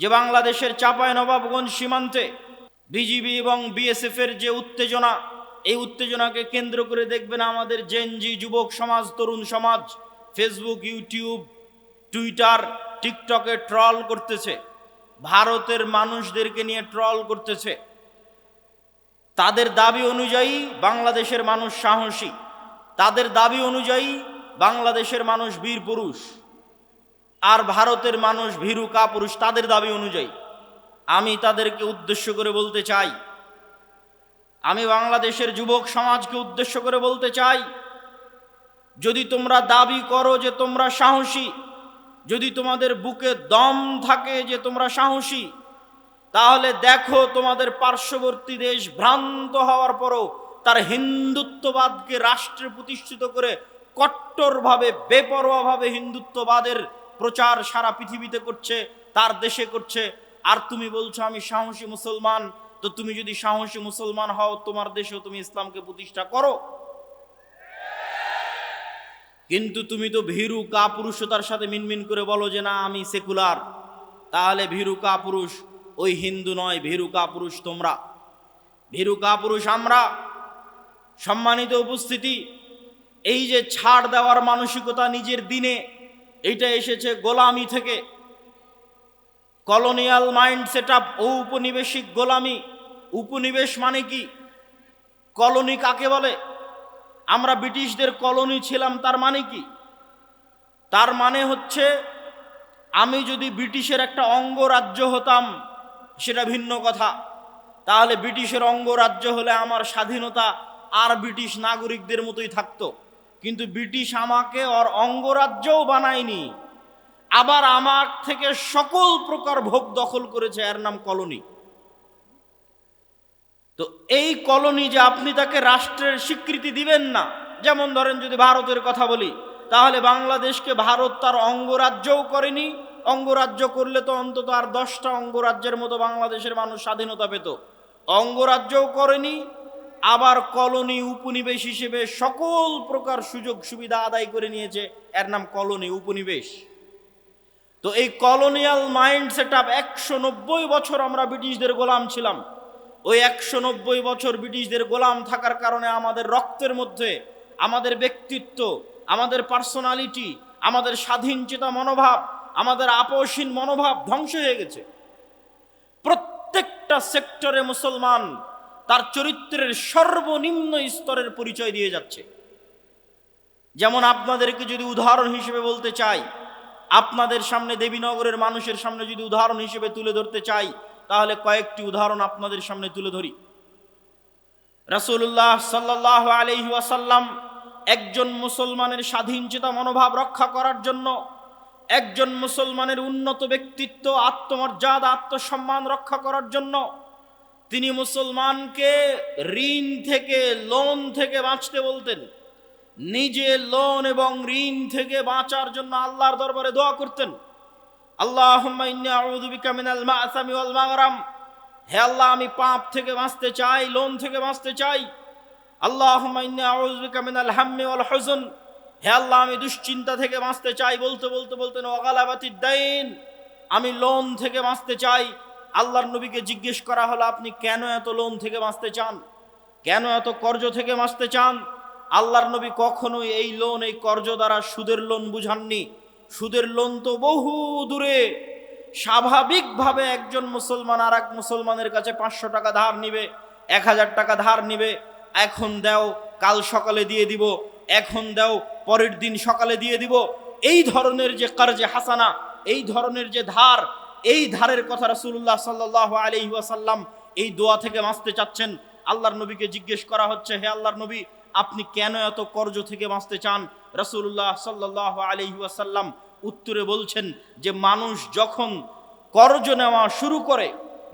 যে বাংলাদেশের চাপায় নবাবগঞ্জ সীমান্তে বিজিবি এবং বিএসএফ এর যে উত্তেজনা এই উত্তেজনাকে কেন্দ্র করে দেখবেন আমাদের জেনজি যুবক সমাজ তরুণ সমাজ ফেসবুক ইউটিউব টুইটার টিকটকে ট্রল করতেছে। ভারতের মানুষদেরকে নিয়ে ট্রল করতেছে। তাদের দাবি অনুযায়ী বাংলাদেশের মানুষ সাহসী। তাদের দাবি অনুযায়ী বাংলাদেশের মানুষ বীর পুরুষ আর ভারতের মানুষ ভীরু কাপুরুষ তাদের দাবি অনুযায়ী। আমি তাদেরকে উদ্দেশ্য করে বলতে চাই, আমি বাংলাদেশের যুবক সমাজকে উদ্দেশ্য করে বলতে চাই, যদি তোমরা দাবি করো যে তোমরা সাহসী, যদি তোমাদের বুকে দম থাকে যে তোমরা সাহসী, তাহলে দেখো তোমাদের পার্শ্ববর্তী দেশ ভ্রান্ত হওয়ার পরও তার হিন্দুত্ববাদকে রাষ্ট্রে প্রতিষ্ঠিত করে কট্টরভাবে, বেপরোয়াভাবে হিন্দুত্ববাদের প্রচার সারা পৃথিবীতে করছে, তার দেশে করছে। আর তুমি বলছো আমি সাহসী মুসলমান, তো তুমি যদি সাহসী মুসলমান হও, তোমার দেশেও তুমি ইসলামকে প্রতিষ্ঠা করো। কিন্তু তুমি তো ভীরু কাপুরুষতার সাথে মিনমিন করে বলো যে না, আমি সেকুলার। তাহলে ভীরু কাপুরুষ ওই হিন্দু নয়, ভীরু কাপুরুষ তোমরা। ভীরু কাপুরুষ আমরা। সম্মানিত উপস্থিতি, এই যে ছাড় দেওয়ার মানসিকতা নিজের দিনে এটা এসেছে গোলামি থেকে। কলোনিয়াল মাইন্ড সেট আপ ঔপনিবেশিক গোলামি। উপনিবেশ মানে কি? কলোনি কাকে বলে? আমরা ব্রিটিশদের কলোনি ছিলাম, তার মানে কি? তার মানে হচ্ছে, আমি যদি ব্রিটিশের একটা অঙ্গরাজ্য হতাম, সেটা ভিন্ন কথা। তাহলে ব্রিটিশের অঙ্গরাজ্য হলে আমার স্বাধীনতা আর ব্রিটিশ নাগরিকদের মতোই থাকতো। কিন্তু ব্রিটিশ আমাকে ওর অঙ্গরাজ্যও বানায়নি। আবার আমার থেকে সকল প্রকার ভোগ দখল করেছে এর নাম কলোনি। তো এই কলোনি যে আপনি তাকে রাষ্ট্রের স্বীকৃতি দিবেন না, যেমন ধরেন যদি ভারতের কথা বলি, তাহলে বাংলাদেশকে ভারত তার অঙ্গরাজ্যও করেনি, অঙ্গরাজ্য করলে তো অন্তত আর দশটা অঙ্গরাজ্যের মতো বাংলাদেশের মানুষ স্বাধীনতা পেত। অঙ্গরাজ্যও করেনি আবার কলোনি উপনিবেশ হিসেবে সকল প্রকার সুযোগ সুবিধা আদায় করে নিয়েছে। এর নাম কলোনি উপনিবেশ। তো এই কলোনিয়াল মাইন্ড সেট আপ একশো নব্বই বছর আমরা ব্রিটিশদের গোলাম ছিলাম। ওই একশো নব্বই বছর ব্রিটিশদের গোলাম থাকার কারণে আমাদের রক্তের মধ্যে, আমাদের ব্যক্তিত্ব, আমাদের পার্সোনালিটি, আমাদের স্বাধীন চেতা মনোভাব, আমাদের আপোষহীন মনোভাব ধ্বংস হয়ে গেছে। প্রত্যেকটা সেক্টরে মুসলমান তার চরিত্রের সর্বনিম্ন স্তরের পরিচয় দিয়ে যাচ্ছে। যেমন আপনাদেরকে যদি উদাহরণ হিসেবে বলতে চাই, আপনাদের সামনে দেবীনগরের মানুষের সামনে যদি উদাহরণ হিসেবে তুলে ধরতে চাই, তাহলে কয়েকটি উদাহরণ আপনাদের সামনে তুলে ধরি। রাসূলুল্লাহ সাল্লাহ আলহি ওয়াসাল্লাম একজন মুসলমানের স্বাধীন চেতা মনোভাব রক্ষা করার জন্য একজন মুসলমানের উন্নত ব্যক্তিত্ব, আত্মমর্যাদা, আত্মসম্মান রক্ষা করার জন্য তিনি মুসলমানকে ঋণ থেকে লোন থেকে বাঁচতে বলতেন। নিজে লোন এবং ঋণ থেকে বাঁচার জন্য আল্লাহর দরবারে দোয়া করতেন। মাগরাম। হে আল্লাহ, আমি পাপ থেকে বাঁচতে চাই লোন থেকে বাঁচতে চাই। আউযু মিনাল হাম্মি ওয়াল হুজন। হে আল্লাহ, আমি দুশ্চিন্তা থেকে বাঁচতে চাই বলতে বলতে বলতেন ওয়াগালাবাতিদ দাইন। আমি লোন থেকে বাঁচতে চাই। আল্লাহর নবীকে জিজ্ঞেস করা হলো, আপনি কেন এত লোন থেকে বাঁচতে চান? কেন এত কর্জ থেকে বাঁচতে চান? আল্লাহর নবী কখনোই এই লোন, এই কর্জ দ্বারা সুদের লোন বুঝাননি। সুদের লোন তো বহু দূরে। স্বাভাবিকভাবে একজন মুসলমান আর এক মুসলমানের কাছে পাঁচশো টাকা ধার নিবে, এক হাজার টাকা ধার নিবে। এখন দাও, কাল সকালে দিয়ে দিব, এখন দাও, পরের দিন সকালে দিয়ে দিব। এই ধরনের যে কার্যে হাসানা, এই ধরনের যে ধার এই ধারের কথা রাসূলুল্লাহ সাল্লাহ আলহি ওয়াসাল্লাম এই দোয়া থেকে বাঁচতে চাচ্ছেন। আল্লাহর নবীকে জিজ্ঞেস করা হচ্ছে, হে আল্লাহর নবী, আপনি কেন এত কর্জ থেকে বাঁচতে চান? রসুল্লাহ সাল্লাহ আলহি ওয়াসাল্লাম উত্তরে বলছেন যে, মানুষ যখন কর্জ নেওয়া শুরু করে,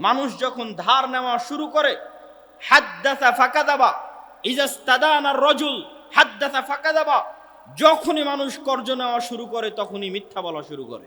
মানুষ যখন ধার নেওয়া শুরু করে ফাঁকা দাবা রজুল ফাঁকা দাবা যখনই মানুষ কর্জ নেওয়া শুরু করে, তখনই মিথ্যা বলা শুরু করে।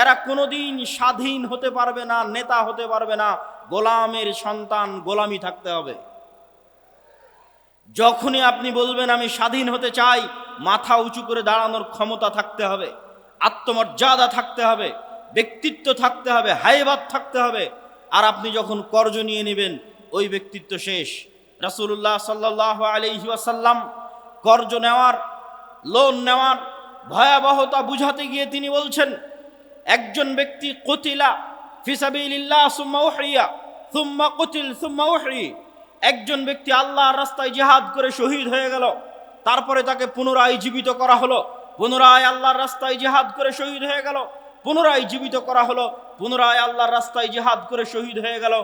এরা কোনোদিন স্বাধীন হতে পারবে না, নেতা হতে পারবে না। গোলামের সন্তান গোলামি থাকতে হবে। যখনই আপনি বলবেন, আমি স্বাধীন হতে চাই, মাথা উঁচু করে দাঁড়ানোর ক্ষমতা থাকতে হবে, আত্মমর্যাদা থাকতে হবে, ব্যক্তিত্ব থাকতে হবে হাইবাদ থাকতে হবে। আর আপনি যখন কর্জ নিয়ে নেবেন, ওই ব্যক্তিত্ব শেষ। রাসূলুল্লাহ সাল্লাহ আলাইহি ওয়াসাল্লাম কর্জ নেওয়ার, লোন নেওয়ার ভয়াবহতা বুঝাতে গিয়ে তিনি বলছেন একজন ব্যক্তি কতিলা সুম্মা একজন ব্যক্তি আল্লাহর রাস্তায় জিহাদ করে শহীদ হয়ে গেল, তারপরে তাকে পুনরায় জীবিত করা হলো, পুনরায় আল্লাহর রাস্তায় জিহাদ করে শহীদ হয়ে গেল, পুনরায় জীবিত করা হলো, পুনরায় আল্লাহর রাস্তায় জিহাদ করে শহীদ হয়ে গেল।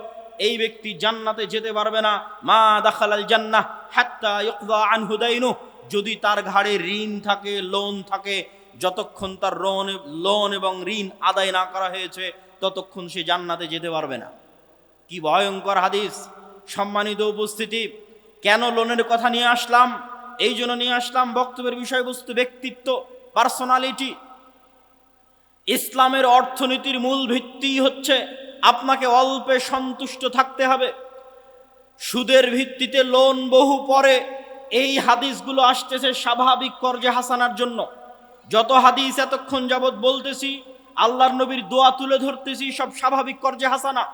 এই ব্যক্তি জান্নাতে যেতে পারবে না। মা দাখালাল জান্নাহ হাত্তা ইকদা যদি তার ঘাড়ে ঋণ থাকে লোন থাকে যতক্ষণ তার লোন লোন এবং ঋণ আদায় না করা হয়েছে, ততক্ষণ সে জান্নাতে যেতে পারবে না। কি ভয়ঙ্কর হাদিস। সম্মানিত উপস্থিতি, কেন লোনের কথা নিয়ে আসলাম? এই জন্য নিয়ে আসলাম বক্তব্যের বিষয়বস্তু ব্যক্তিত্ব পার্সোনালিটি ইসলামের অর্থনীতির মূল ভিত্তি হচ্ছে আপনাকে অল্পে সন্তুষ্ট থাকতে হবে। সুদের ভিত্তিতে লোন বহু পরে এই হাদিসগুলো আসতেছে স্বাভাবিক কর্জে হাসানার জন্য। যত হাদিস এতক্ষণ যাবৎ বলতেছি, আল্লাহর নবীর দোয়া তুলে ধরতেছি, সব স্বাভাবিক কর্জে হাসানা।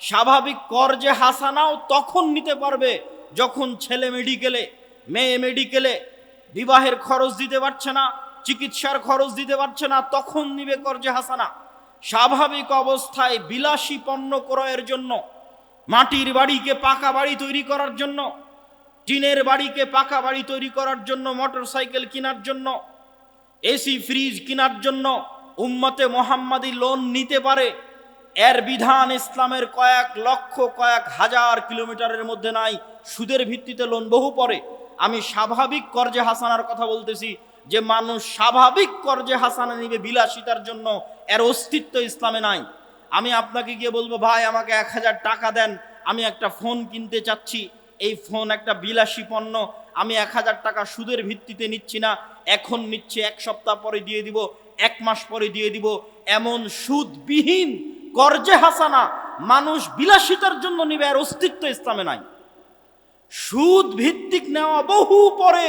স্বাভাবিক কর্জে হাসানাও তখন নিতে পারবে যখন ছেলে মেডিকেলে, মেয়ে মেডিকেলে বিবাহের খরচ দিতে পারছে না, চিকিৎসার খরচ দিতে পারছে না, তখন নিবে কর্জে হাসানা। স্বাভাবিক অবস্থায় বিলাসী পণ্য ক্রয়ের জন্য, মাটির বাড়িকে পাকা বাড়ি তৈরি করার জন্য, টিনের বাড়িকে পাকা বাড়ি তৈরি করার জন্য মোটর সাইকেল কেনার জন্য এসি ফ্রিজ কেনার জন্য উম্মতে মোহাম্মদী লোন নিতে পারে। এর বিধান ইসলামের কয়েক লক্ষ, কয়েক হাজার কিলোমিটারের মধ্যে নাই, সুদের ভিত্তিতে লোন বহু পরে আমি স্বাভাবিক কর্জে হাসানার কথা বলতেছি যে মানুষ স্বাভাবিক কর্জে হাসানা নিবে বিলাসিতার জন্য, এর অস্তিত্ব ইসলামে নাই। আমি আপনাকে গিয়ে বলব, ভাই, আমাকে এক হাজার টাকা দেন, আমি একটা ফোন কিনতে চাচ্ছি। এই ফোন একটা বিলাসী পণ্য আমি এক হাজার টাকা সুদের ভিত্তিতে নিচ্ছি না, এখন নিচ্ছে এক সপ্তাহ পরে দিয়ে দিব, এক মাস পরে দিয়ে দিব, এমন সুদবিহীন কর্জে হাসানা, মানুষ বিলাসিতার জন্য নিবে আর অস্তিত্ব ইসলামে নাই। সুদ ভিত্তিক নেওয়া বহু পরে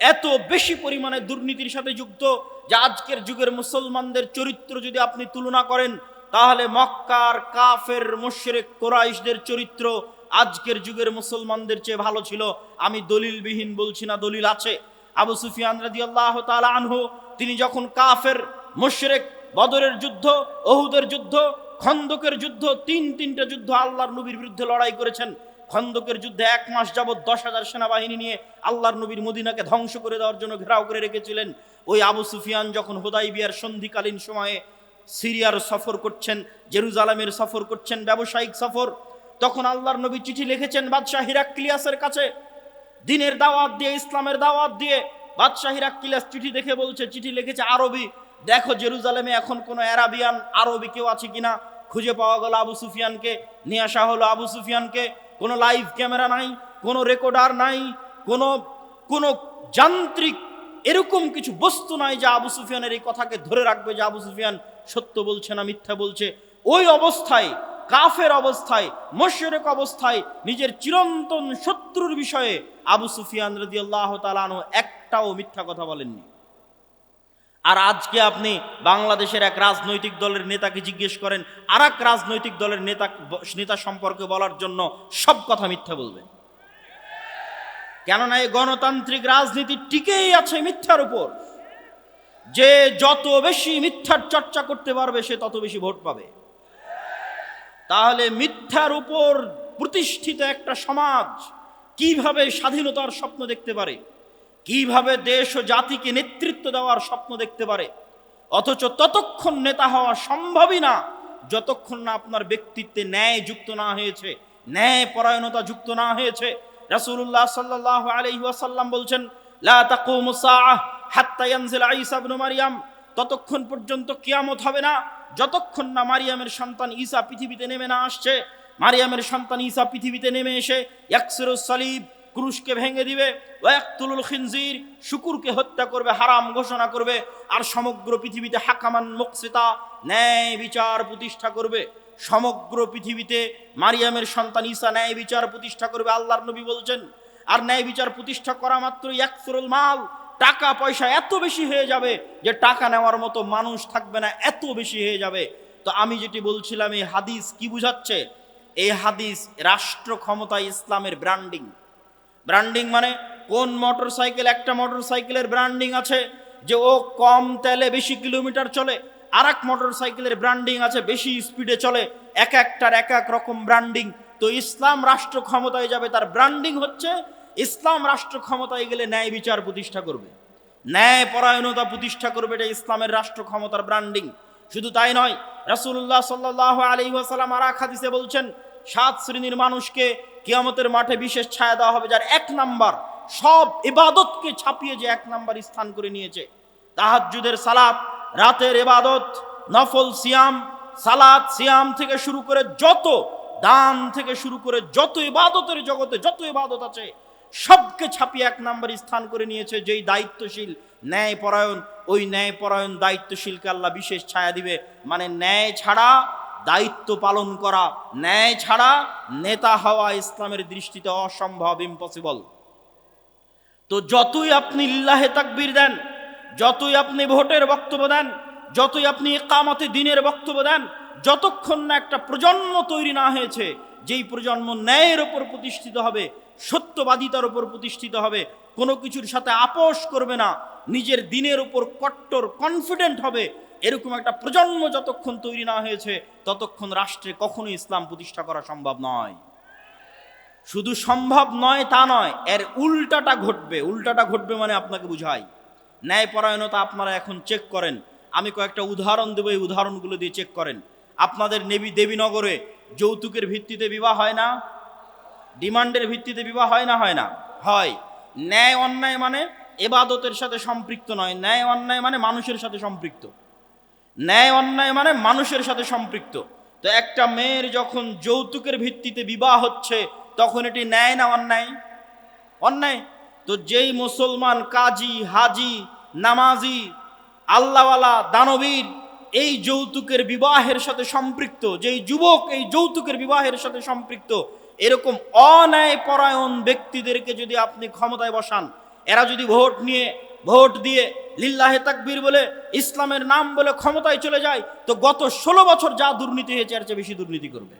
এত বেশি পরিমাণে দুর্নীতির সাথে যুক্ত যে আজকের যুগের মুসলমানদের চরিত্র যদি আপনি তুলনা করেন, তাহলে মক্কার কাফের, মুশরিক, কোরাইশদের চরিত্র আজকের যুগের মুসলমানদের চেয়ে ভালো ছিল। আমি দলিলবিহীন বলছি না, দলিল আছে। আবু সুফিয়ান রাদিয়াল্লাহু তাআলা আনহু, তিনি যখন কাফের, মুশরিক, বদরের যুদ্ধ অহুদের যুদ্ধ, খন্দকের যুদ্ধ, তিন তিনটা যুদ্ধ আল্লাহর নবীর বিরুদ্ধে লড়াই করেছেন খন্দকের যুদ্ধে এক মাস যাবৎ দশ হাজার সেনাবাহিনী নিয়ে আল্লাহর নবীর মদিনাকে ধ্বংস করে দেওয়ার জন্য ঘেরাও করে রেখেছিলেন। ওই আবু সুফিয়ান যখন হোদাই বিয়ার সন্ধিকালীন সময়ে সিরিয়ার সফর করছেন, জেরুজালামের সফর করছেন, ব্যবসায়িক সফর, তখন আল্লাহর নবী চিঠি লিখেছেন বাদশাহ হিরাক্লিয়াসের কাছে। দিনের দাওয়াত দিয়ে, ইসলামের দাওয়াত দিয়ে বাদশাহ হিরাক্লিয়াস চিঠি দেখে বলছে, চিঠি লিখেছে, আরবি, দেখো জেরুজালেমে এখন কোনো অ্যারাবিয়ান, আরবি কেউ আছে কিনা? খুঁজে পাওয়া গেল আবু সুফিয়ানকে, নিয়ে আসা হলো আবু সুফিয়ানকে কোনো লাইভ ক্যামেরা নাই, কোনো রেকর্ডার নাই, কোনো কোনো যান্ত্রিক এরকম কিছু বস্তু নাই যে আবু সুফিয়ানের এই কথাকে ধরে রাখবে যে আবু সুফিয়ান সত্য বলছে না মিথ্যা বলছে। ওই অবস্থায়, কাফের অবস্থায়, মোশরেক অবস্থায় নিজের চিরন্তন শত্রুর বিষয়ে আবু সুফিয়ান রদি আল্লাহ তালানো একটাও মিথ্যা কথা বলেননি। আর আজকে আপনি বাংলাদেশের এক রাজনৈতিক দলের নেতাকে জিজ্ঞেস করেন আর এক রাজনৈতিক দলের নেতা নেতা সম্পর্কে বলার জন্য সব কথা মিথ্যা বলবে। কেননা এই গণতান্ত্রিক রাজনীতি টিকেই আছে মিথ্যার উপর। যে যত বেশি মিথ্যার চর্চা করতে পারবে, সে তত বেশি ভোট পাবে। তাহলে মিথ্যার উপর প্রতিষ্ঠিত একটা সমাজ কীভাবে স্বাধীনতার স্বপ্ন দেখতে পারে? কীভাবে দেশ ও জাতিকে নেতৃত্ব দেওয়ার স্বপ্ন দেখতে পারে? অথচ ততক্ষণ নেতা হওয়া সম্ভবই না, যতক্ষণ না আপনার ব্যক্তিত্বে ন্যায় যুক্ত না হয়েছে, ন্যায় পরায়ণতা যুক্ত না হয়েছে। রাসূলুল্লাহ সাল্লাল্লাহু আলাইহি ওয়াসাল্লাম বলছেন, লা তাকুমু সাআহ হাত্তা ইয়ানজিল ঈসা ইবনে মারইয়াম ততক্ষণ পর্যন্ত কিয়ামত হবে না, যতক্ষণ না মারিয়ামের সন্তান ঈসা পৃথিবীতে নেমে না আসছে। মারিয়ামের সন্তান ঈসা পৃথিবীতে নেমে এসে, ইয়াকসিরুস সালিব। ক্রুশকে ভেঙে দিবে ওয়াক্তুলুল খিনজির, শুকুরকে হত্যা করবে, হারাম ঘোষণা করবে, আর সমগ্র পৃথিবীতে হাকামান মুকসিতা, ন্যায় বিচার প্রতিষ্ঠা করবে। সমগ্র পৃথিবীতে মারিয়ামের সন্তান ঈসা ন্যায় বিচার প্রতিষ্ঠা করবে, আল্লাহর নবী বলছেন। আর ন্যায় বিচার প্রতিষ্ঠা করা মাত্র ইয়াকসিরুল মাল, টাকা পয়সা এত বেশি হয়ে যাবে যে টাকা নেওয়ার মতো মানুষ থাকবে না, এত বেশি হয়ে যাবে। তো আমি যেটি বলছিলাম, এই হাদিস কি বুঝাচ্ছে? এই হাদিস রাষ্ট্র ক্ষমতা ইসলামের ব্র্যান্ডিং ব্র্যান্ডিং মানে কোন মোটর সাইকেল একটা মোটর সাইকেলের ব্র্যান্ডিং আছে যে ও কম তেলে বেশি কিলোমিটার চলে আর এক মোটর সাইকেলের ব্র্যান্ডিং আছে বেশি স্পিডে চলে, এক একটার এক এক রকম ব্র্যান্ডিং তো ইসলাম রাষ্ট্র ক্ষমতায় যাবে, তার ব্র্যান্ডিং হচ্ছে ইসলাম রাষ্ট্র ক্ষমতায় গেলে ন্যায় বিচার প্রতিষ্ঠা করবে। ন্যায় পরায়ণতা প্রতিষ্ঠা করবে, এটা ইসলামের রাষ্ট্র ক্ষমতার ব্র্যান্ডিং শুধু তাই নয়, রাসূলুল্লাহ সাল্লাহ আলী ওয়াসাল্লাম আর হাদিসে বলছেন, সাত শ্রেণির মানুষকে কিয়ামতের মাঠে বিশেষ ছায়া দেওয়া হবে যার এক নাম্বার, সব ইবাদতকে ছাপিয়ে যে এক নাম্বার স্থান করে নিয়েছে। তাহাজ্জুদের সালাত, রাতের ইবাদত, নফল সিয়াম, সালাত সিয়াম থেকে শুরু করে যত দান থেকে শুরু করে যত ইবাদতের জগতে যত ইবাদত আছে, সবকে ছাপিয়ে এক নাম্বার স্থান করে নিয়েছে যেই দায়িত্বশীল ন্যায় পরায়ণ ওই ন্যায় পরায়ণ দায়িত্বশীলকে আল্লাহ বিশেষ ছায়া দিবে। মানে ন্যায় ছাড়া দায়িত্ব পালন করা, ন্যায় ছাড়া নেতা হওয়া ইসলামের দৃষ্টিতে অসম্ভব ইম্পসিবল তো যতই আপনি লিল্লাহে তাকবির দেন, যতই আপনি ভোটের বক্তব্য দেন, যতই আপনি কামাতে দিনের বক্তব্য দেন, যতক্ষণ না একটা প্রজন্ম তৈরি না হয়েছে, যেই প্রজন্ম ন্যায়ের ওপর প্রতিষ্ঠিত হবে, সত্যবাদিতার উপর প্রতিষ্ঠিত হবে, কোনো কিছুর সাথে আপোষ করবে না, নিজের দিনের উপর কট্টর কনফিডেন্ট হবে এরকম একটা প্রজন্ম যতক্ষণ তৈরি না হয়েছে, ততক্ষণ রাষ্ট্রে কখনো ইসলাম প্রতিষ্ঠা করা সম্ভব নয়। শুধু সম্ভব নয় তা নয়, এর উল্টাটা ঘটবে। উল্টাটা ঘটবে মানে আপনাকে বুঝাই। ন্যায়পরায়ণতা আপনারা এখন চেক করেন। আমি কয়েকটা উদাহরণ দেবো, এই উদাহরণগুলো দিয়ে চেক করেন। আপনাদের নেবী দেবীনগরে যৌতুকের ভিত্তিতে বিবাহ হয় না? ডিমান্ডের ভিত্তিতে বিবাহ হয় না হয় না? হয়। ন্যায় অন্যায় মানে এবাদতের সাথে সম্পৃক্ত নয়। ন্যায় অন্যায় মানে মানুষের সাথে সম্পৃক্ত। ন্যায় অন্যায় মানে মানুষের সাথে সম্পৃক্ত। তো একটা মেয়ের যখন যৌতুকের ভিত্তিতে বিবাহ হচ্ছে, তখন এটি ন্যায় না অন্যায়? অন্যায়। তো যেই মুসলমান কাজী, হাজি, নামাজি, আল্লাহওয়ালা, দানবীর, এই যৌতুকের বিবাহের সাথে সম্পৃক্ত, যেই যুবক এই যৌতুকের বিবাহের সাথে সম্পৃক্ত, এরকম অন্যায় পরায়ণ ব্যক্তিদেরকে যদি আপনি ক্ষমতায় বসান, এরা যদি ভোট নিয়ে ভোট দিয়ে লিল্লাহে তাকবীর বলে ইসলামের নাম বলে ক্ষমতায় চলে যায়, তো গত ষোলো বছর যা দুর্নীতি হয়েছে এর চেয়ে বেশি দুর্নীতি করবে।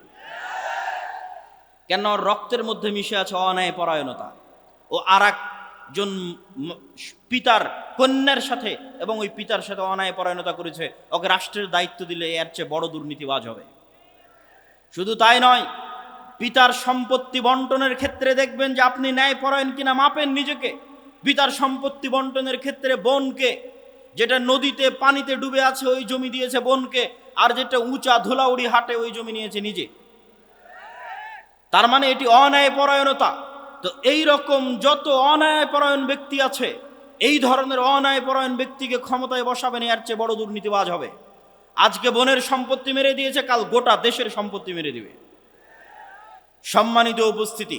কেন? রক্তের মধ্যে মিশে আছে অন্যায় পরায়ণতা ও আর একজন পিতার কন্যার সাথে এবং ওই পিতার সাথে অন্যায় পরায়ণতা করেছে, ওকে রাষ্ট্রের দায়িত্ব দিলে এর চেয়ে বড় দুর্নীতিবাজ হবে। শুধু তাই নয়, পিতার সম্পত্তি বন্টনের ক্ষেত্রে দেখবেন যে আপনি ন্যায় পরায়ণ কিনা মাপেন নিজেকে। পিতার সম্পত্তি বন্টনের ক্ষেত্রে বোনকে, যেটা নদীতে পানিতে ডুবে আছে ওই জমি দিয়েছে বোনকে, আর যেটা উঁচা ধুলাউড়ি হাটে ওই জমি নিয়েছে নিজে। তার মানে এটি অন্যায় পরায়ণতা। তো এই রকম যত অন্যায় পরায়ণ ব্যক্তি আছে, এই ধরনের অন্যায় পরায়ণ ব্যক্তিকে ক্ষমতায় বসাবেন এর চেয়ে বড় দুর্নীতিবাজ হবে। আজকে বনের সম্পত্তি মেরে দিয়েছে, কাল গোটা দেশের সম্পত্তি মেরে দিবে। সম্মানিত উপস্থিতি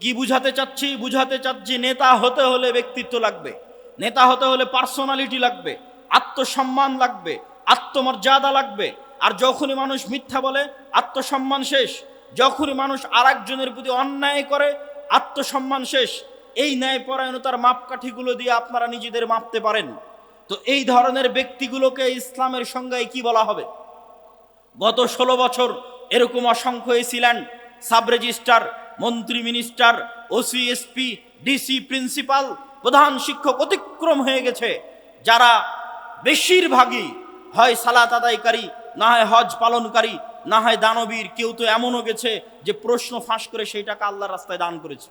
কি বুঝাতে চাচ্ছি? বুঝাতে চাচ্ছি নেতা হতে হলে ব্যক্তিত্ব লাগবে। নেতা হতে হলে পার্সোনালিটি লাগবে, আত্মসম্মান লাগবে, আত্মমর্যাদা লাগবে। আর যখনই মানুষ মিথ্যা বলে, আত্মসম্মান শেষ। যখনই মানুষ আর একজনের প্রতি অন্যায় করে, আত্মসম্মান শেষ। এই ন্যায়পরায়ণতার মাপকাঠিগুলো দিয়ে আপনারা নিজেদের মাপতে পারেন। তো এই ধরনের ব্যক্তিগুলোকে ইসলামের সংজ্ঞায় কি বলা হবে? গত ষোলো বছর এরকম অসংখ্য এসিল্যান্ড সাব রেজিস্ট্রার মন্ত্রী minister OC SP DC principal, প্রধান শিক্ষক অতিক্রম হয়ে গেছে। যারা বেশিরভাগই হয় সালাত আদায়কারী, না হয় হজ পালনকারী, না হয় দানবীর, কেউ তো এমনও গেছে যে প্রশ্ন ফাঁস করে সেই টাকা আল্লাহর রাস্তায় দান করেছে।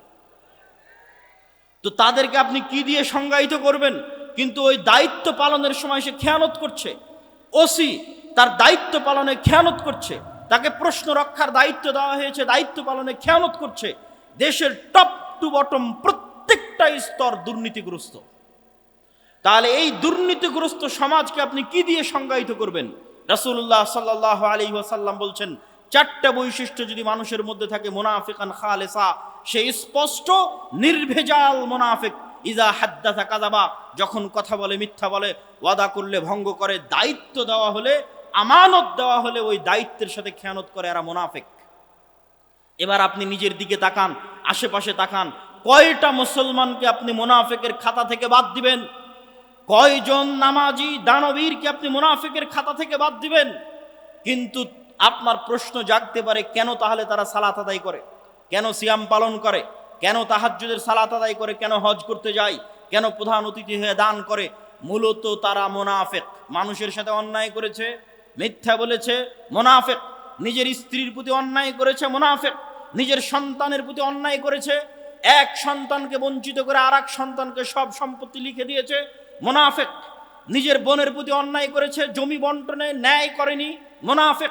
তো তাদেরকে আপনি কি দিয়ে সংজ্ঞায়িত করবেন? কিন্তু ওই দায়িত্ব পালনের সময় সে খেয়ানত করছে। ওসি তার দায়িত্ব পালনে খেয়ানত করছে। তাকে প্রশ্ন রক্ষার দায়িত্ব দেওয়া হয়েছে, দায়িত্ব পালনে খেয়ানত করছে। দেশের টপ টু বটম প্রত্যেকটা স্তর দুর্নীতিগ্রস্ত। তাহলে এই দুর্নীতিগ্রস্ত সমাজকে আপনি কি দিয়ে সংজ্ঞায়িত করবেন? রাসূলুল্লাহ সাল্লাহ আলী ওয়াসাল্লাম বলছেন, চারটা বৈশিষ্ট্য যদি মানুষের মধ্যে থাকে, মোনাফিকান খালেসা, সে স্পষ্ট নির্ভেজাল মোনাফিক। ইজা হাদ্দাথা কাজাবা যখন কথা বলে, মিথ্যা বলে, ওয়াদা করলে, ভঙ্গ করে, দায়িত্ব দেওয়া হলে আমানত দেওয়া হলে ওই দায়িত্বের সাথে খেয়ানত করে এরা মোনাফিক। এবার আপনি নিজের দিকে তাকান, আশেপাশে তাকান। কয়টা মুসলমানকে আপনি মোনাফেকের খাতা থেকে বাদ দিবেন? কয়জন নামাজি, দানবীরকে আপনি মোনাফেকের খাতা থেকে বাদ দিবেন? কিন্তু আপনার প্রশ্ন জাগতে পারে, কেন তাহলে তারা সালাত আদায় করে? কেন সিয়াম পালন করে? কেন তাহাজ্জুদের সালাত আদায় করে? কেন হজ করতে যায়? কেন প্রধান অতিথি হয়ে দান করে? মূলত তারা মোনাফেক। মানুষের সাথে অন্যায় করেছে। মিথ্যা বলেছে, মোনাফেক। নিজের স্ত্রীর প্রতি অন্যায় করেছে, মোনাফেক। নিজের সন্তানের প্রতি অন্যায় করেছে। এক সন্তানকে বঞ্চিত করে আর সন্তানকে সব সম্পত্তি লিখে দিয়েছে, মোনাফেক। নিজের বোনের প্রতি অন্যায় করেছে, জমি বন্টনে ন্যায় করেনি, মোনাফেক।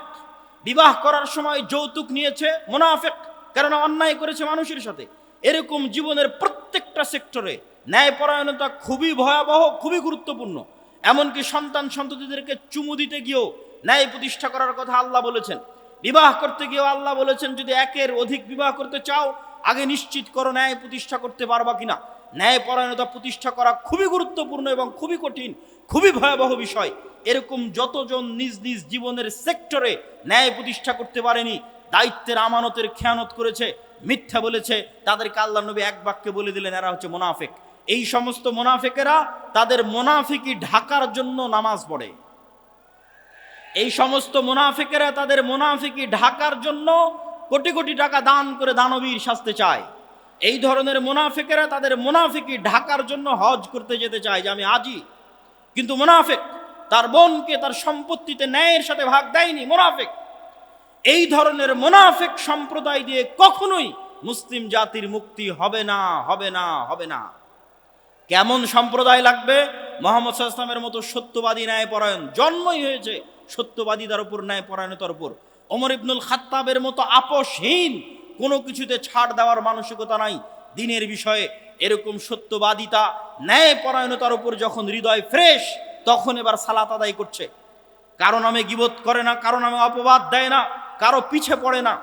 বিবাহ করার সময় যৌতুক নিয়েছে, মোনাফেক। কেননা অন্যায় করেছে মানুষের সাথে। এরকম জীবনের প্রত্যেকটা সেক্টরে ন্যায়পরায়ণতা খুবই ভয়াবহ, খুবই গুরুত্বপূর্ণ। এমনকি সন্তান সন্ততিদেরকে চুমু দিতে গিয়েও ন্যায় প্রতিষ্ঠা করার কথা আল্লাহ বলেছেন। বিবাহ করতে গিয়েও আল্লাহ বলেছেন, যদি একের অধিক বিবাহ করতে চাও, আগে নিশ্চিত করো ন্যায় প্রতিষ্ঠা করতে পারবা কিনা। ন্যায় পরায়ণতা প্রতিষ্ঠা করা খুবই গুরুত্বপূর্ণ এবং খুবই কঠিন, খুবই ভয়াবহ বিষয়। এরকম যতজন নিজ নিজ জীবনের সেক্টরে ন্যায় প্রতিষ্ঠা করতে পারেনি, দায়িত্বের আমানতের খেয়ানত করেছে, মিথ্যা বলেছে, তাদেরকে আল্লাহ নবী এক বাক্যে বলে দিলেন, এরা হচ্ছে মোনাফেক। এই সমস্ত মোনাফেকেরা তাদের মোনাফিকি ঢাকার জন্য নামাজ পড়ে। এই সমস্ত মুনাফিকেরা তাদের মুনাফিকি ঢাকার জন্য কোটি কোটি টাকা দান করে দানবীর শাস্তে চায়। এই ধরনের মোনাফিকেরা তাদের মুনাফিকি ঢাকার জন্য হজ করতে যেতে চায় যে আমি আজই কিন্তু মোনাফেক তার বোনকে তার সম্পত্তিতে ন্যায়ের সাথে ভাগ দেয়নি, মোনাফেক। এই ধরনের মোনাফেক সম্প্রদায় দিয়ে কখনোই মুসলিম জাতির মুক্তি হবে না হবে না হবে না। কেমন সম্প্রদায় লাগবে? মোহাম্মদ ইসলামের মতো সত্যবাদী ন্যায়পরায়ণ জন্মই হয়েছে। সত্যবাদীদের উপর ন্যায়পরায়ণতার উপর। ওমর ইবনুল খাত্তাবের মতো আপোষহীন কোনো কিছুতে ছাড় দেওয়ার মানসিকতা নাই। দিনের বিষয়ে এরকম সত্যবাদিতা ন্যায়পরায়ণতার উপর যখন হৃদয় ফ্রেশ, তখন এবার সালাত আদায় করছে। কারও নামে গিবত করে না, কারও নামে অপবাদ দেয় না, কারও পিছে পড়ে না,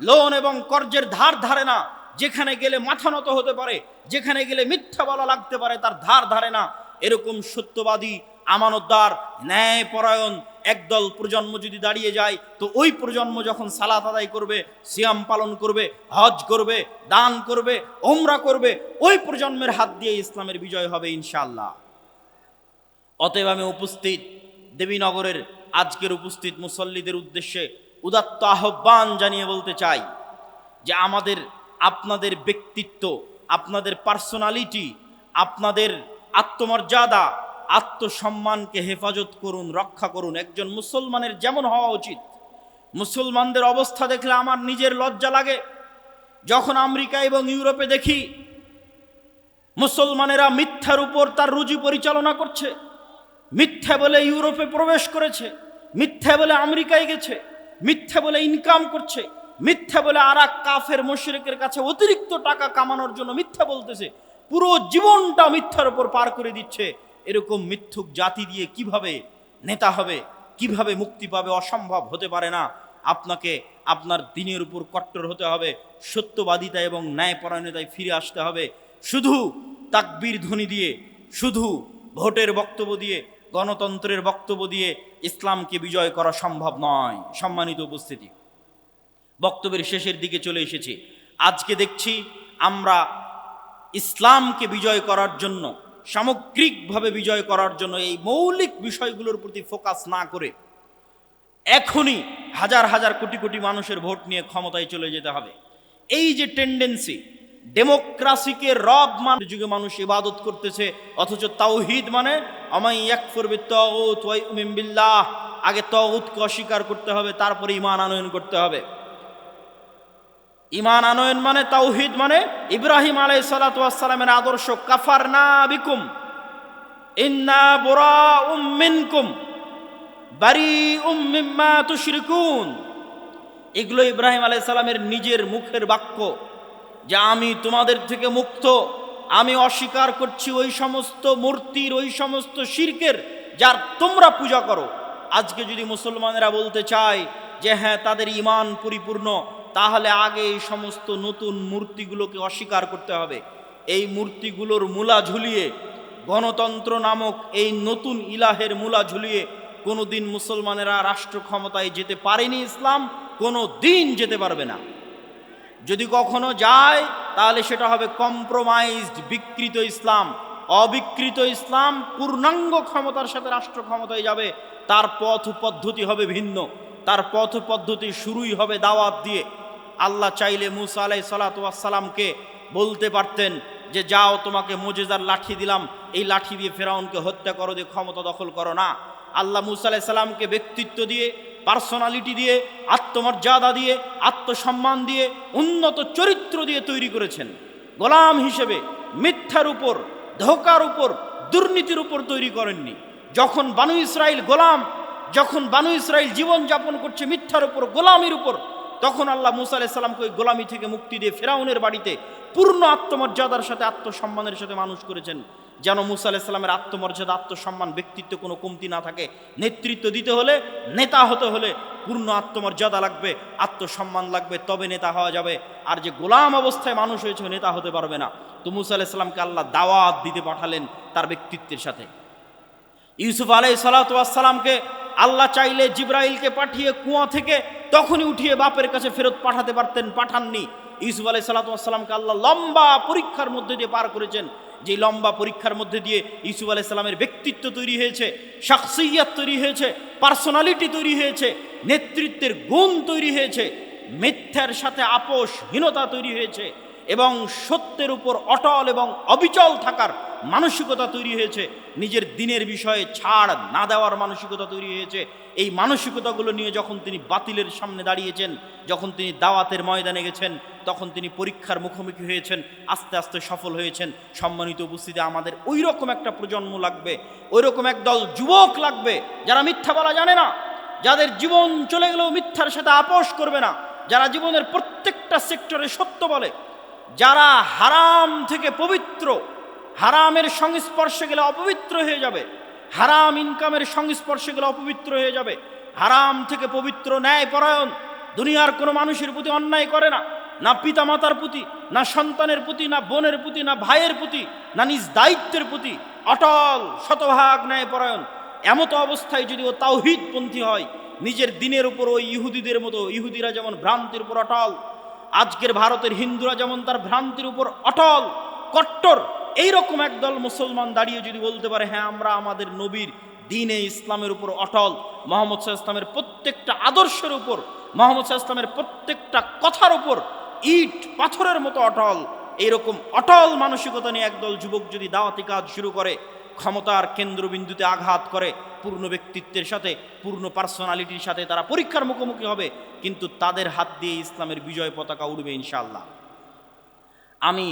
লোন এবং কর্জের ধার ধারে না। যেখানে গেলে মাথা নত হতে পারে, যেখানে গেলে মিথ্যা বলা লাগতে পারে, তার ধার ধারে না। এরকম সত্যবাদী, আমানতদার ন্যায়পরায়ণ একদল প্রজন্ম যদি দাঁড়িয়ে যায়, তো ওই প্রজন্ম যখন সালাত আদায় করবে, সিয়াম পালন করবে, হজ করবে, দান করবে ওমরা করবে, ওই প্রজন্মের হাত দিয়ে ইসলামের বিজয় হবে ইনশাল্লাহ অতএব আমি উপস্থিত দেবীনগরের আজকের উপস্থিত মুসল্লিদের উদ্দেশ্যে উদাত্ত আহ্বান জানিয়ে বলতে চাই যে আমাদের, আপনাদের ব্যক্তিত্ব, আপনাদের পার্সোনালিটি আপনাদের আত্মমর্যাদা আত্মসম্মানকে হেফাজত করুন, রক্ষা করুন। একজন মুসলমানের যেমন হওয়া উচিত। মুসলমানদের অবস্থা দেখলে আমার নিজের লজ্জা লাগে। যখন আমেরিকা এবং ইউরোপে দেখি মুসলমানেরা মিথ্যার উপর তার রুজি পরিচালনা করছে। মিথ্যা বলে ইউরোপে প্রবেশ করেছে। মিথ্যা বলে আমেরিকায় গেছে। মিথ্যা বলে ইনকাম করছে। মিথ্যা বলে আর কাফের মুশরিকের কাছে অতিরিক্ত টাকা কামানোর জন্য মিথ্যা বলতেছে। পুরো জীবনটা মিথ্যার উপর পার করে দিচ্ছে। এরকম মিথ্যুক জাতি দিয়ে কীভাবে নেতা হবে, কীভাবে মুক্তি পাবে অসম্ভব হতে পারে না। আপনাকে আপনার দিনের উপর কট্টর হতে হবে, সত্যবাদিতা এবং ন্যায়পরায়ণতায় ফিরে আসতে হবে। শুধু তাকবীর ধ্বনি দিয়ে, শুধু ভোটের বক্তব্য দিয়ে, গণতন্ত্রের বক্তব্য দিয়ে ইসলামকে বিজয় করা সম্ভব নয়। সম্মানিত উপস্থিতি, বক্তব্যের শেষের দিকে চলে এসেছি। আজকে দেখছি আমরা ইসলামকে বিজয় করার জন্য সামগ্রিকভাবে বিজয় করার জন্য এই মৌলিক বিষয়গুলোর প্রতি ফোকাস না করে এখনই হাজার হাজার কোটি কোটি মানুষের ভোট নিয়ে ক্ষমতায় চলে যেতে হবে। এই যে টেন্ডেন্সি ডেমোক্রাসিকে রব মান যুগে মানুষ ইবাদত করতেছে, অথচ তাওহিদ মানে আমাই একফর বিত্তাউত ওয়াই উমিন বিল্লাহ। আগে তগুতকে অস্বীকার করতে হবে, তারপরে ইমান আনয়ন করতে হবে। ইমান আনয়ন মানে তাওহিদ মানে ইব্রাহিম আলাই সালাতামের আদর্শ, কাফার না বিকুম, ইন্না বোরা উম্মিনকুম বারি উম্মিম্মা তুশরিকুন। এগুলো ইব্রাহিম আলাই সালামের নিজের মুখের বাক্য, যে আমি তোমাদের থেকে মুক্ত, আমি অস্বীকার করছি ওই সমস্ত মূর্তির, ওই সমস্ত শিরকের, যার তোমরা পূজা করো। আজকে যদি মুসলমানেরা বলতে চায় যে হ্যাঁ তাদের ইমান পরিপূর্ণ তাহলে আগে এই সমস্ত নতুন মূর্তিগুলোকে অস্বীকার করতে হবে। এই মূর্তিগুলোর মূলা ঝুলিয়ে, গণতন্ত্র নামক এই নতুন ইলাহের মূলা ঝুলিয়ে কোনো দিন মুসলমানেরা রাষ্ট্র ক্ষমতায় যেতে পারেনি ইসলাম, কোনো দিন যেতে পারবে না। যদি কখনো যায়, তাহলে সেটা হবে কম্প্রোমাইজড বিকৃত ইসলাম, অবিকৃত ইসলাম, পূর্ণাঙ্গ ক্ষমতার সাথে রাষ্ট্র ক্ষমতায় যাবে, তার পথ পদ্ধতি হবে ভিন্ন। তার পথ পদ্ধতি শুরুই হবে দাওয়াত দিয়ে। আল্লাহ চাইলে মুসা আলাই সালাতামকে বলতে পারতেন যে, যাও, তোমাকে মোজেজার লাঠি দিলাম। এই লাঠি দিয়ে ফেরাউনকে হত্যা করো, দিয়ে ক্ষমতা দখল করো না। আল্লাহ মুসা আলাই সাল্লামকে ব্যক্তিত্ব দিয়ে পার্সোনালিটি দিয়ে, আত্মমর্যাদা দিয়ে, আত্মসম্মান দিয়ে, উন্নত চরিত্র দিয়ে তৈরি করেছেন। গোলাম হিসেবে মিথ্যার উপর, ধোকার উপর, দুর্নীতির উপর তৈরি করেননি। যখন বানু ইসরায়েল গোলাম, যখন বানু ইসরায়েল জীবন যাপন করছে মিথ্যার উপর, গোলামের উপর তখন আল্লাহ মুসা আলাইসাল্লামকে ওই গোলামি থেকে মুক্তি দিয়ে ফেরাউনের বাড়িতে পূর্ণ আত্মমর্যাদার সাথে আত্মসম্মানের সাথে মানুষ করেছেন। যেন মুসা আলাইসাল্লামের আত্মমর্যাদা, আত্মসম্মান, ব্যক্তিত্ব কোনো কমতি না থাকে। নেতৃত্ব দিতে হলে, নেতা হতে হলে পূর্ণ আত্মমর্যাদা লাগবে, আত্মসম্মান লাগবে, তবে নেতা হওয়া যাবে। আর যে গোলাম অবস্থায় মানুষ হয়েছে, নেতা হতে পারবে না। তো মুসা আলাইসাল্লামকে আল্লাহ দাওয়াত দিতে পাঠালেন তার ব্যক্তিত্বের সাথে। ইউসুফ আলাই সালাতামকে আল্লাহ চাইলে জিব্রাইলকে পাঠিয়ে কুয়া থেকে তখনই উঠিয়ে বাপের কাছে ফেরত পাঠাতে পারতেন, পাঠাননি। ইউসুফ আলাই সালাতামকে আল্লাহ লম্বা পরীক্ষার মধ্যে দিয়ে পার করেছেন। যে লম্বা পরীক্ষার মধ্যে দিয়ে ইউসুফ আলাই সালামের ব্যক্তিত্ব তৈরি হয়েছে শাকসিয়াত তৈরি হয়েছে, পার্সোনালিটি তৈরি হয়েছে, নেতৃত্বের গুণ তৈরি হয়েছে, মিথ্যার সাথে আপোষহীনতা তৈরি হয়েছে। এবং সত্যের উপর অটল এবং অবিচল থাকার মানসিকতা তৈরি হয়েছে। নিজের দিনের বিষয়ে ছাড় না দেওয়ার মানসিকতা তৈরি হয়েছে। এই মানসিকতাগুলো নিয়ে যখন তিনি বাতিলের সামনে দাঁড়িয়েছেন, যখন তিনি দাওয়াতের ময়দানে গেছেন, তখন তিনি পরীক্ষার মুখোমুখি হয়েছেন, আস্তে আস্তে সফল হয়েছেন। সম্মানিত উপস্থিতি, আমাদের ওই রকম একটা প্রজন্ম লাগবে ওই রকম একদল যুবক লাগবে যারা মিথ্যা বলা জানে না, যাদের জীবন চলে গেলেও মিথ্যার সাথে আপোষ করবে না, যারা জীবনের প্রত্যেকটা সেক্টরে সত্য বলে যারা হারাম থেকে পবিত্র, হারামের সংস্পর্শে গেলে অপবিত্র হয়ে যাবে, হারাম ইনকামের সংস্পর্শে গেলে অপবিত্র হয়ে যাবে, হারাম থেকে পবিত্র ন্যায় পরায়ণ, দুনিয়ার কোনো মানুষের প্রতি অন্যায় করে না না পিতা মাতার প্রতি, না সন্তানের প্রতি, না বোনের প্রতি, না ভাইয়ের প্রতি, না নিজ দায়িত্বের প্রতি অটল, শতভাগ ন্যায় পরায়ণ। এমত অবস্থায় যদি ও তাওহিদপন্থী হয়, নিজের দিনের উপর ওই ইহুদিদের মতো, ইহুদিরা যেমন ভ্রান্তির উপর অটল আজকের ভারতের হিন্দুরা যেমন তার ভ্রান্তির উপর অটল, কট্টর, এইরকম একদল মুসলমান দাঁড়িয়ে যদি বলতে পারে হ্যাঁ আমরা আমাদের নবীর দিনে ইসলামের উপর অটল, মোহাম্মদ সাহা ইসলামের প্রত্যেকটা আদর্শের উপর, মোহাম্মদ সাহা ইসলামের প্রত্যেকটা কথার উপর ইট, পাথরের মতো অটল, এইরকম অটল মানসিকতা নিয়ে একদল যুবক যদি দাওয়াতি কাজ শুরু করে, ক্ষমতার কেন্দ্রবিন্দুতে আঘাত করে পূর্ণ ব্যক্তিত্বের সাথে, পূর্ণ পার্সোনালিটির সাথে তারা পরীক্ষার মুখোমুখি হবে, কিন্তু তাদের হাত দিয়ে ইসলামের বিজয় পতাকা উড়বে ইনশাল্লাহ আমি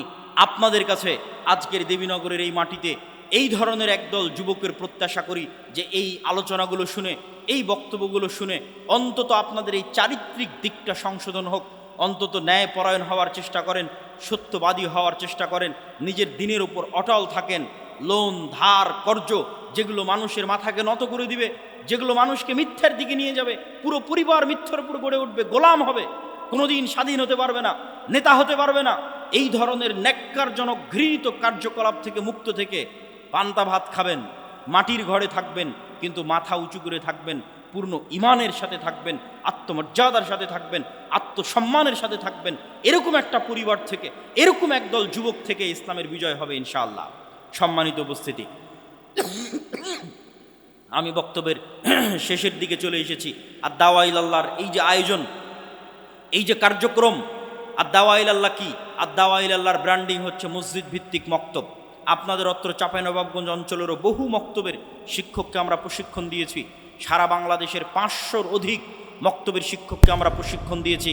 আপনাদের কাছে আজকের দেবীনগরের এই মাটিতে এই ধরনের একদল যুবকের প্রত্যাশা করি যে এই আলোচনাগুলো শুনে, এই বক্তব্যগুলো শুনে অন্তত আপনাদের এই চারিত্রিক দিকটা সংশোধন হোক, অন্তত ন্যায় পরায়ণ হওয়ার চেষ্টা করেন, সত্যবাদী হওয়ার চেষ্টা করেন, নিজের দিনের উপর অটল থাকেন লোন, ধার কর্য যেগুলো মানুষের মাথাকে নত করে দিবে, যেগুলো মানুষকে মিথ্যার দিকে নিয়ে যাবে, পুরো পরিবার মিথ্যার উপর গড়ে উঠবে, গোলাম হবে। কোনোদিন স্বাধীন হতে পারবে না, নেতা হতে পারবে না। এই ধরনের ন্যাক্কারজনক ঘৃণিত কার্যকলাপ থেকে মুক্ত থেকে পান্তা ভাত খাবেন, মাটির ঘরে থাকবেন, কিন্তু মাথা উঁচু করে থাকবেন, পূর্ণ ইমানের সাথে থাকবেন, আত্মমর্যাদার সাথে থাকবেন, আত্মসম্মানের সাথে থাকবেন। এরকম একটা পরিবার থেকে, এরকম একদল যুবক থেকে ইসলামের বিজয় হবে ইনশাআল্লাহ। সম্মানিত উপস্থিতি। আমি বক্তব্যের শেষের দিকে চলে এসেছি। আর দাওয়াইল আল্লাহর এই যে আয়োজন, এই যে কার্যক্রম আর দাওয়াইল আল্লাহ কি? আর দাওয়াইল আল্লাহর ব্র্যান্ডিং হচ্ছে মসজিদ ভিত্তিক মক্তব। আপনাদের অত্র চাঁপাইনবাবগঞ্জ অঞ্চলেরও বহু মক্তবের শিক্ষককে আমরা প্রশিক্ষণ দিয়েছি। সারা বাংলাদেশের পাঁচশোর অধিক মক্তবের শিক্ষককে আমরা প্রশিক্ষণ দিয়েছি।